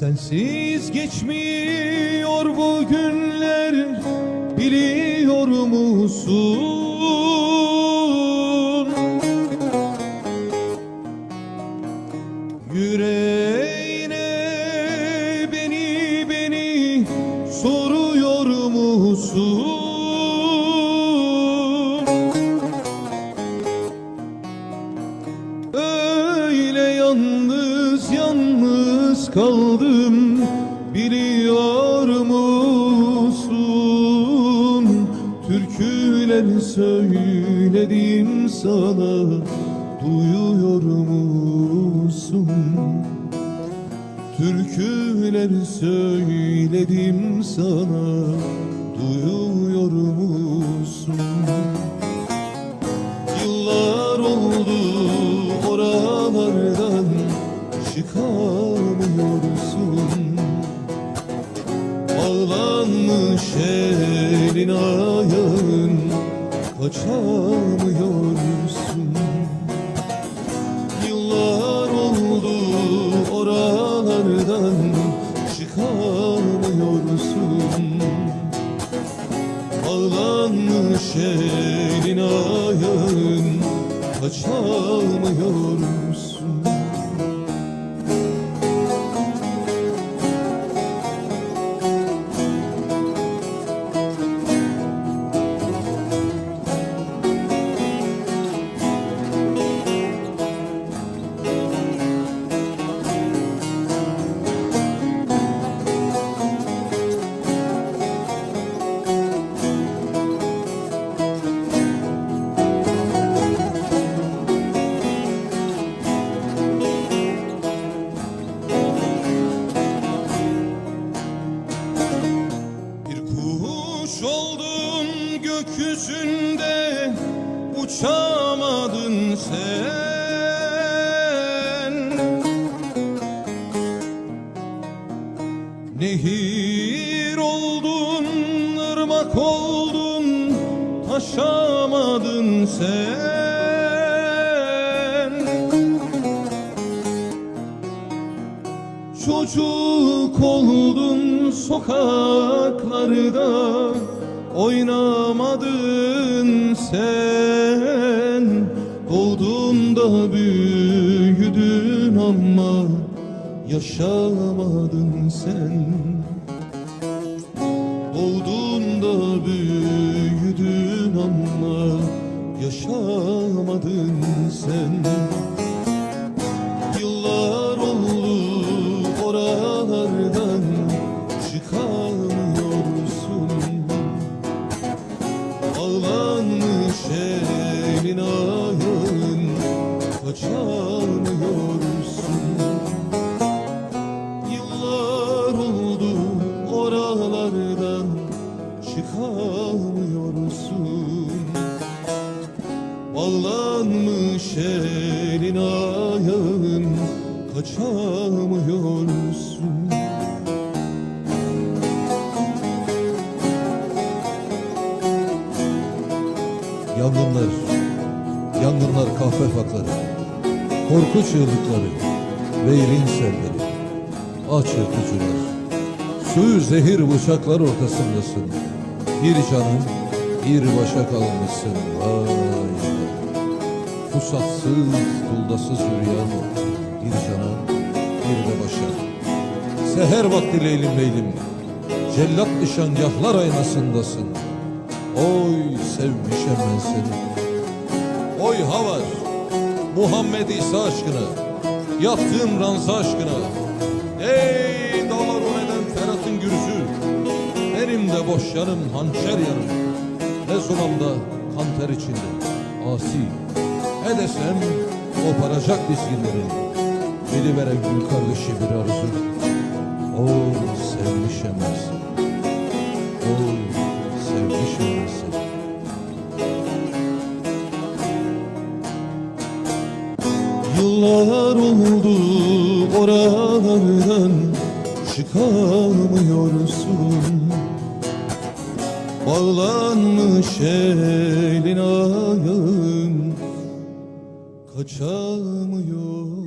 Sensiz geçmiyor bu günler biliyor musun? Yüreğine beni beni soruyor musun? Öyle yalnız yalnız kaldım biliyor musun? Türküler söyledim sana duyuyor musun? Türküler söyledim sana duyuyor musun? Yıllar oldu oralardan çıkamıyorsun elin ayağın kaçamıyorsun. Yıllar oldu oralardan çıkamıyorsun. Ağlanmış elin ayağın kaçamıyorsun gökyüzünde uçamadın sen. Nehir oldun, ırmak oldun, taşamadın sen. Çocuk oldun sokaklarda oynamadın sen Doğdun büyüdün ama yaşamadın sen. Doğdun büyüdün ama yaşamadın sen ayağın kaçamıyorsun Yangınlar, yangınlar kahve fakları, korku çığlıkları, veylin selleri, aç öpücüler, suyu zehir bıçaklar ortasındasın. Bir canın, bir başa kalmışsın. Vay vay. Fusatsız, tuldasız yürüyen bir cana, bir de başa. Seher vakti leylim leylim, cellat nişangahlar aynasındasın. Oy sevmişem ben seni. Oy Havar, Muhammed İsa aşkına, yattığım ranza aşkına. Ey dağlar o neden Ferhat'ın gürüzü, benim de boş yanım hançer yanım. Ne zonamda kan ter içinde, asi. Edesem koparacak dizginlerin. Biliveren gül kardeşi bir arzu. Oy sevmişim ben seni. Yıllar oldu oralardan çıkamıyorsun Bağlanmış elin ayağın kaçamıyor